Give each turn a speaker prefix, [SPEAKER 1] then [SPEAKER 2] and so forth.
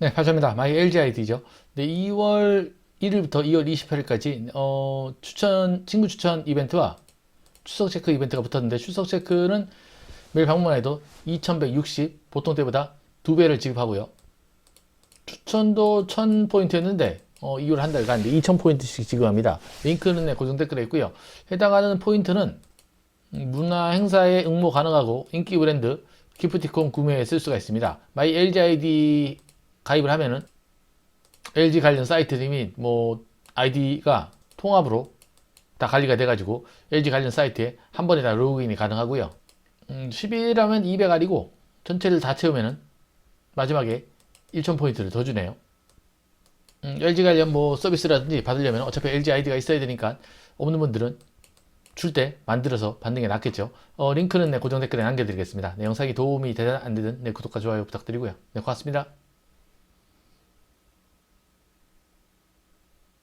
[SPEAKER 1] 네, 감사합니다. 마이 LG 아이디죠. 네, 2월 1일부터 2월 28일까지 어, 추천 친구 추천 이벤트와 출석 체크 이벤트가 붙었는데 출석 체크는 매일 방문해도 2,160 보통 때보다 두 배를 지급하고요. 추천도 1,000포인트였는데 어, 2월 한 달간 2,000포인트씩 지급합니다. 링크는 네, 고정 댓글에 있고요. 해당하는 포인트는 문화 행사에 응모 가능하고 인기 브랜드 기프티콘 구매에 쓸 수가 있습니다. 마이 LG 아이디 가입을 하면은 LG 관련 사이트 및뭐 아이디가 통합으로 다 관리가 돼가지고 LG 관련 사이트에 한 번에 다 로그인이 가능하고요. 음, 10일하면 200알이고 전체를 다 채우면은 마지막에 1000포인트를 더 주네요. 음, LG 관련 뭐 서비스라든지 받으려면 어차피 LG 아이디가 있어야 되니까 없는 분들은 줄 때 만들어서 받는 게 낫겠죠. 어, 링크는 네, 고정 댓글에 남겨드리겠습니다. 네, 영상이 도움이 되든 안 되든 네, 구독과 좋아요 부탁드리고요. 네, 고맙습니다.